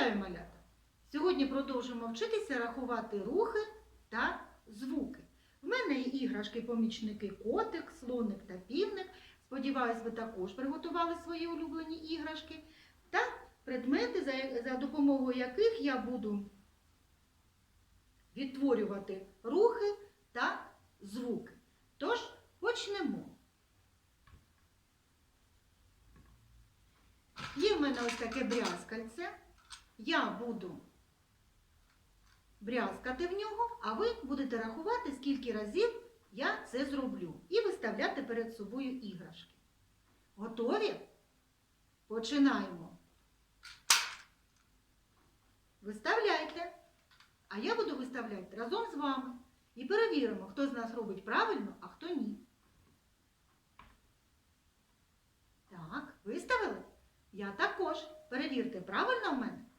Вітаю, малята! Сьогодні продовжуємо вчитися рахувати рухи та звуки. В мене є іграшки-помічники котик, слоник та півник. Сподіваюсь, ви також приготували свої улюблені іграшки та предмети, за допомогою яких я буду відтворювати рухи та звуки. Тож почнемо. Є в мене ось таке брязкальце. Я буду брязкати в нього, а ви будете рахувати, скільки разів я це зроблю. І виставляти перед собою іграшки. Готові? Починаємо. Виставляйте. А я буду виставляти разом з вами. І перевіримо, хто з нас робить правильно, а хто ні. Так, виставили? Я також. Перевірте, правильно в мене?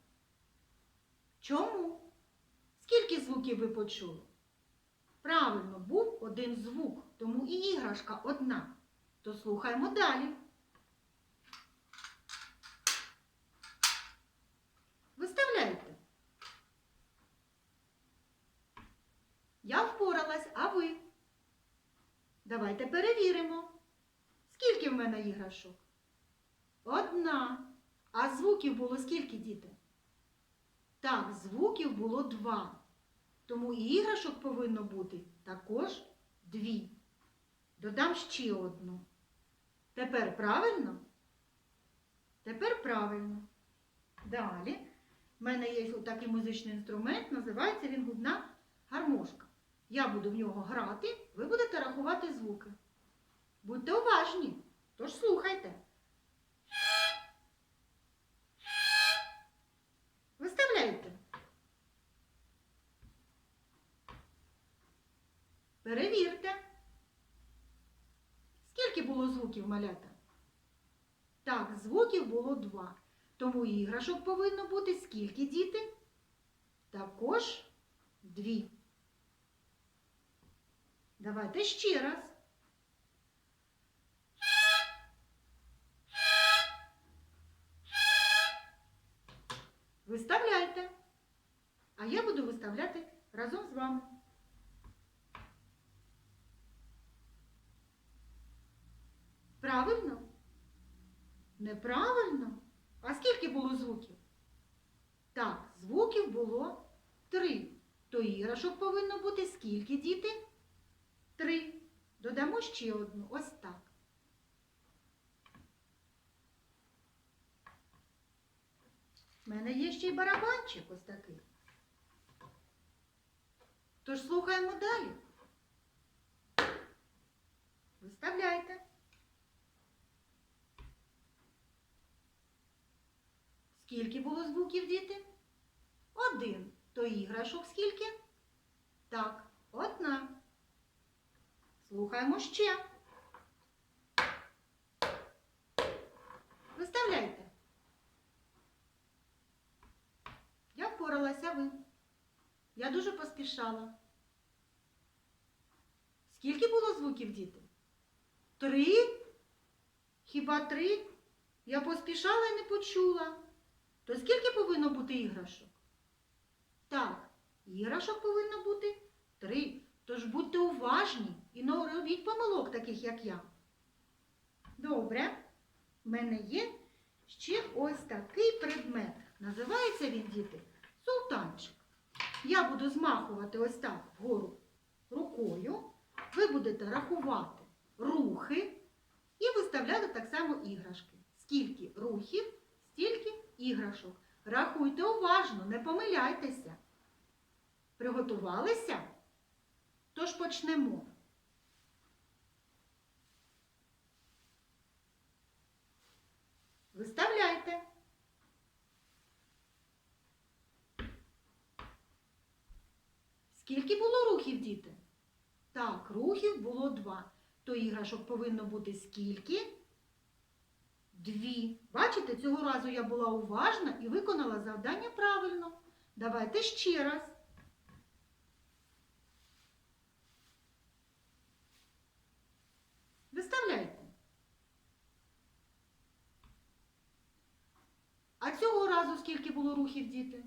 Чому? Скільки звуків ви почули? Правильно, був один звук, тому і іграшка одна. То слухаємо далі. Виставляйте. Я впоралась, а ви? Давайте перевіримо. Скільки в мене іграшок? Одна. А звуків було скільки, діти? Так, звуків було два. Тому і іграшок повинно бути також дві. Додам ще одну. Тепер правильно? Тепер правильно. Далі. В мене є такий музичний інструмент, називається він губна гармошка. Я буду в нього грати, ви будете рахувати звуки. Будьте уважні, тож слухайте. Перевірте. Скільки було звуків малята? Так, звуків було два. Тому іграшок повинно бути скільки діти? Також дві. Давайте ще раз. Виставляйте. А я буду виставляти разом з вами. Правильно? Неправильно? А скільки було звуків? Так, звуків було три. То іграшок повинно бути скільки, діти? Три. Додамо ще одну. Ось так. У мене є ще й барабанчик ось такий. Тож слухаємо далі. Виставляйте. Скільки було звуків, діти? Один. То іграшок скільки? Так, одна. Слухаємо ще. Виставляйте. Я впоралася ви. Я дуже поспішала. Скільки було звуків, діти? Три? Хіба три? Я поспішала і не почула. То скільки повинно бути іграшок? Так, іграшок повинно бути три. Тож будьте уважні і не робіть помилок, таких як я. Добре, в мене є ще ось такий предмет. Називається він, діти, султанчик. Я буду змахувати ось так вгору рукою. Ви будете рахувати рухи і виставляти так само іграшки. Скільки рухів, стільки іграшок. Рахуйте уважно, не помиляйтеся. Приготувалися? Тож почнемо. Виставляйте. Скільки було рухів, діти? Так, рухів було два. То іграшок повинно бути скільки? Дві. Бачите, цього разу я була уважна і виконала завдання правильно. Давайте ще раз. Виставляйте. А цього разу скільки було рухів, діти?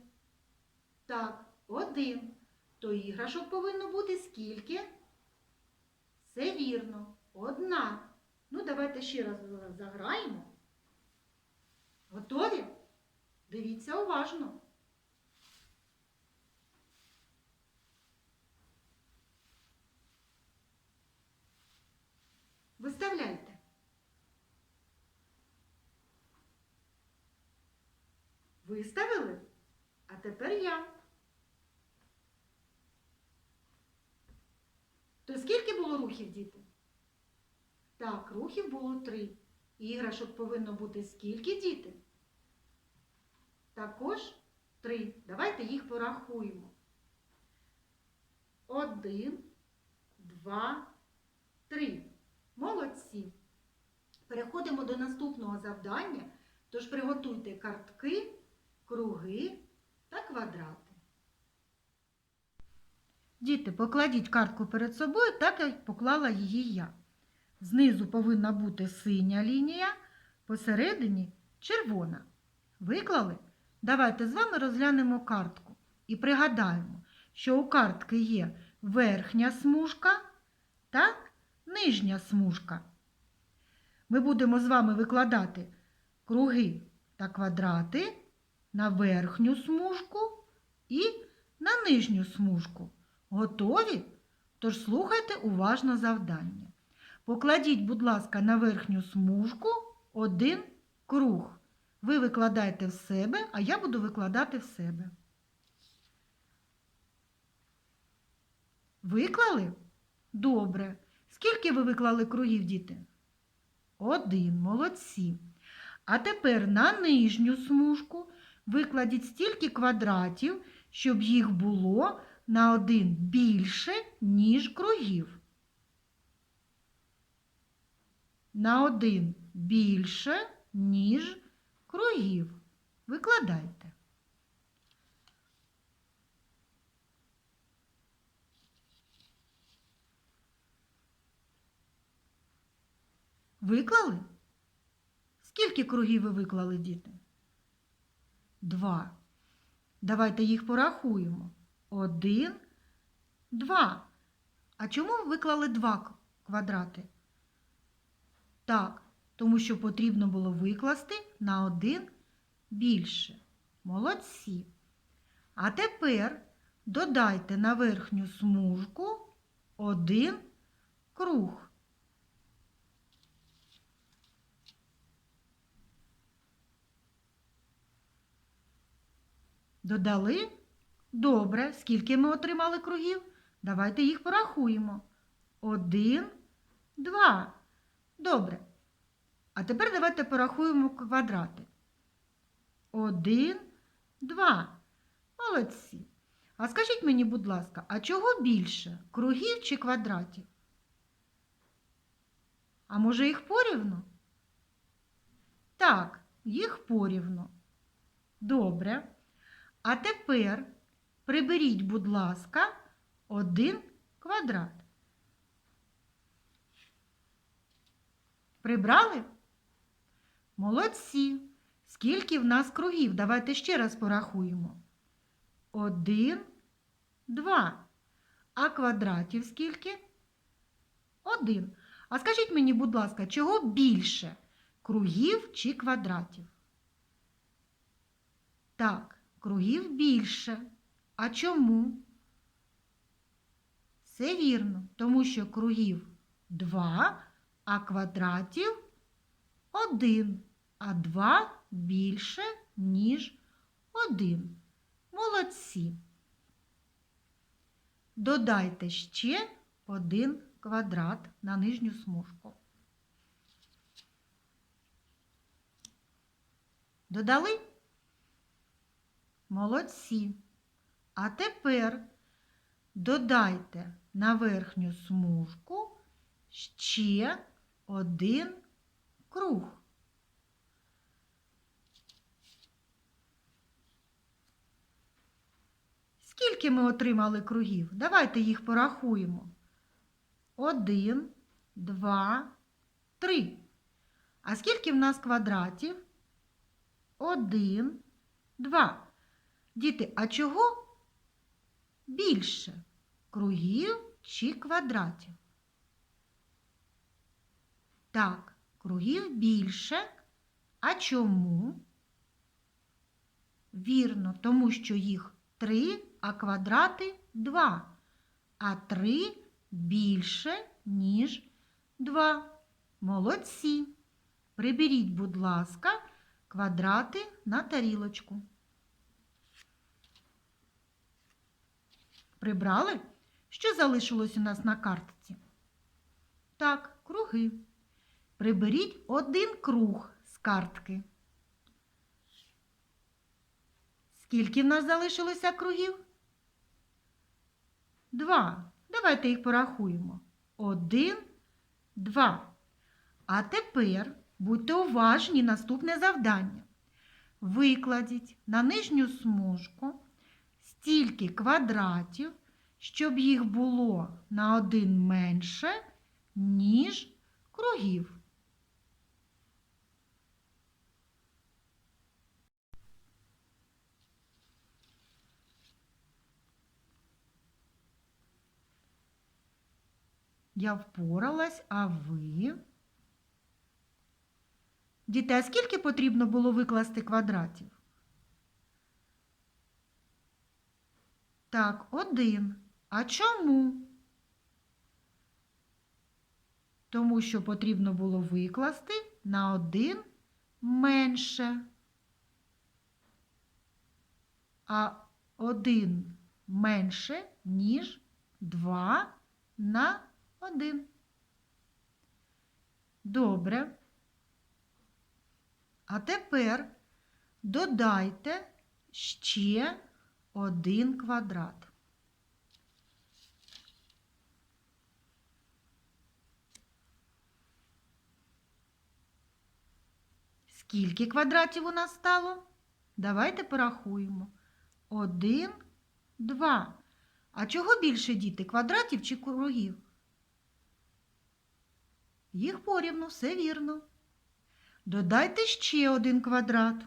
Так, один. То іграшок повинно бути скільки? Все вірно. Одна. Ну, давайте ще раз заграємо. Готові? Дивіться уважно. Виставляйте. Виставили? А тепер я. То скільки було рухів, діти? Так, рухів було три. Іграшок повинно бути скільки, діти? Також три. Давайте їх порахуємо. Один, два, три. Молодці. Переходимо до наступного завдання. Тож приготуйте картки, круги та квадрати. Діти, покладіть картку перед собою, так як поклала її я. Знизу повинна бути синя лінія, посередині червона. Виклали? Давайте з вами розглянемо картку і пригадаємо, що у картки є верхня смужка та нижня смужка. Ми будемо з вами викладати круги та квадрати на верхню смужку і на нижню смужку. Готові? Тож слухайте уважно завдання. Покладіть, будь ласка, на верхню смужку один круг. Ви викладаєте в себе, а я буду викладати в себе. Виклали? Добре. Скільки ви виклали кругів, діти? Один. Молодці. А тепер на нижню смужку викладіть стільки квадратів, щоб їх було на один більше, ніж кругів. На один більше, ніж кругів. Викладайте. Виклали? Скільки кругів ви виклали, діти? Два. Давайте їх порахуємо. Один, два. А чому ви виклали два квадрати? Так, тому що потрібно було викласти на один більше. Молодці. А тепер додайте на верхню смужку один круг. Додали? Добре. Скільки ми отримали кругів? Давайте їх порахуємо. Один, два. Добре. А тепер давайте порахуємо квадрати. Один, два. Молодці. А скажіть мені, будь ласка, а чого більше? Кругів чи квадратів? А може їх порівну? Так, їх порівну. Добре. А тепер приберіть, будь ласка, один квадрат. Прибрали? Молодці. Скільки в нас кругів? Давайте ще раз порахуємо. Один, два. А квадратів скільки? Один. А скажіть мені, будь ласка, чого більше? Кругів чи квадратів? Так, кругів більше. А чому? Все вірно, тому що кругів два, а квадратів один, а два більше, ніж один. Молодці. Додайте ще один квадрат на нижню смужку. Додали? Молодці. А тепер додайте на верхню смужку ще один круг. Скільки ми отримали кругів? Давайте їх порахуємо. Один, два, три. А скільки в нас квадратів? Один, 2. Діти, а чого більше? Кругів чи квадратів? Так, кругів більше. А чому? Вірно, тому що їх 3, а квадрати 2. А 3 більше, ніж 2. Молодці. Приберіть, будь ласка, квадрати на тарілочку. Прибрали? Що залишилось у нас на картці? Так, круги. Приберіть один круг з картки. Скільки в нас залишилося кругів? Два. Давайте їх порахуємо. Один, два. А тепер будьте уважні наступне завдання. Викладіть на нижню смужку стільки квадратів, щоб їх було на один менше, ніж кругів. Я впоралась, а ви? Діти, а скільки потрібно було викласти квадратів? Так, один. А чому? Тому що потрібно було викласти на один менше. А один менше, ніж два на один. Добре. А тепер додайте ще один квадрат. Скільки квадратів у нас стало? Давайте порахуємо. Один, два. А чого більше діти? Квадратів чи кругів? Їх порівну, все вірно. Додайте ще один квадрат.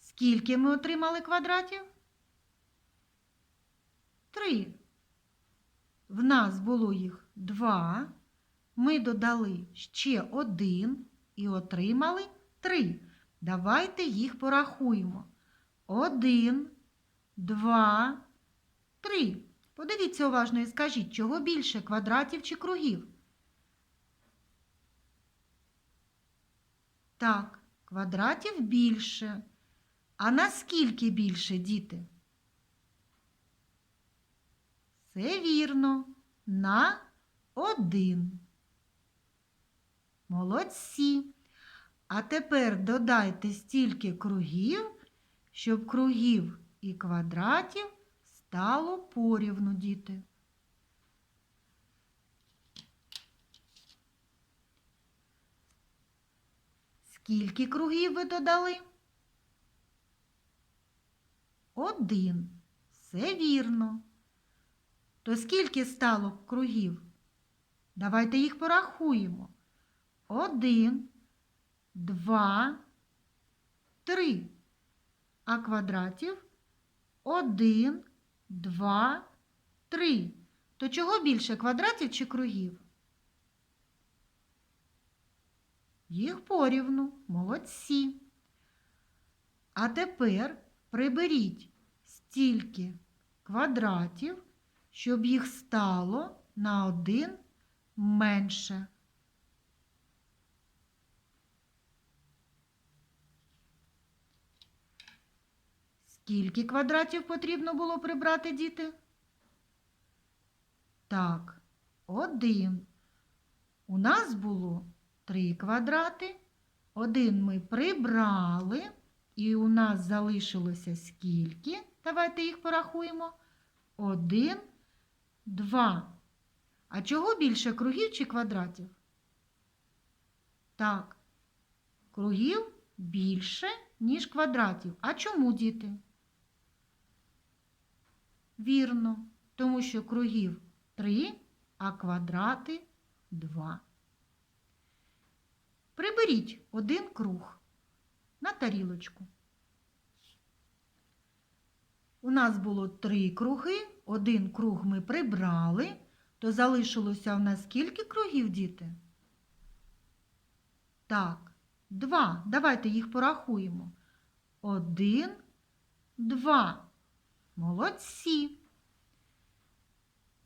Скільки ми отримали квадратів? Три. В нас було їх два. Ми додали ще один і отримали три. Давайте їх порахуємо. Один, два, три. Подивіться уважно і скажіть, чого більше квадратів чи кругів? Так, квадратів більше. А наскільки більше, діти? Це вірно. На один. Молодці. А тепер додайте стільки кругів, щоб кругів і квадратів стало порівну, діти. Скільки кругів ви додали? Один. Все вірно. То скільки стало кругів? Давайте їх порахуємо. Один, два, три. А квадратів один, два, три. То чого більше квадратів чи кругів? Їх порівну, молодці. А тепер приберіть стільки квадратів, щоб їх стало на один менше. Скільки квадратів потрібно було прибрати, діти? Так, один. У нас було три квадрати. Один ми прибрали, і у нас залишилося скільки? Давайте їх порахуємо. Один, два. А чого більше кругів чи квадратів? Так, кругів більше, ніж квадратів. А чому, діти? Вірно, тому що кругів 3, а квадрати 2. Приберіть один круг на тарілочку. У нас було три круги, один круг ми прибрали, то залишилося в нас скільки кругів, діти? Так, два. Давайте їх порахуємо. Один, два. Молодці.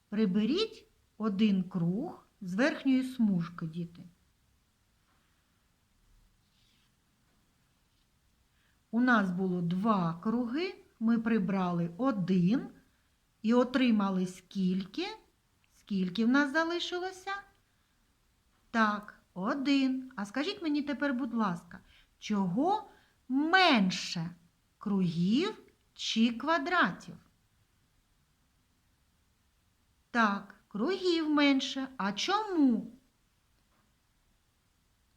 Приберіть один круг з верхньої смужки, діти. У нас було два круги, ми прибрали один і отримали скільки? Скільки в нас залишилося? Так, один. А скажіть мені тепер, будь ласка, чого менше кругів чи квадратів? Так, кругів менше. А чому?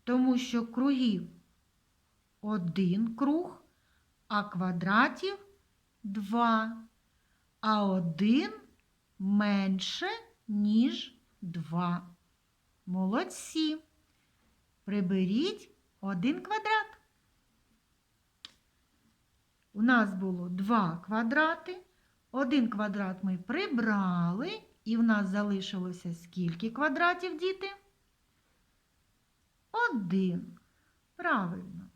Тому що кругів один круг, а квадратів два. А один менше, ніж два. Молодці. Приберіть один квадрат. У нас було два квадрати. Один квадрат ми прибрали, і в нас залишилося скільки квадратів, діти? Один. Правильно.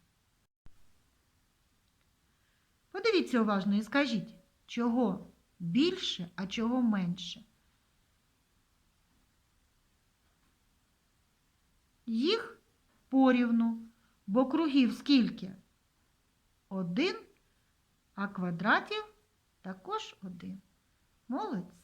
Подивіться уважно і скажіть, чого більше, а чого менше. Їх порівну, бо кругів скільки? Один, а квадратів також один. Молодці.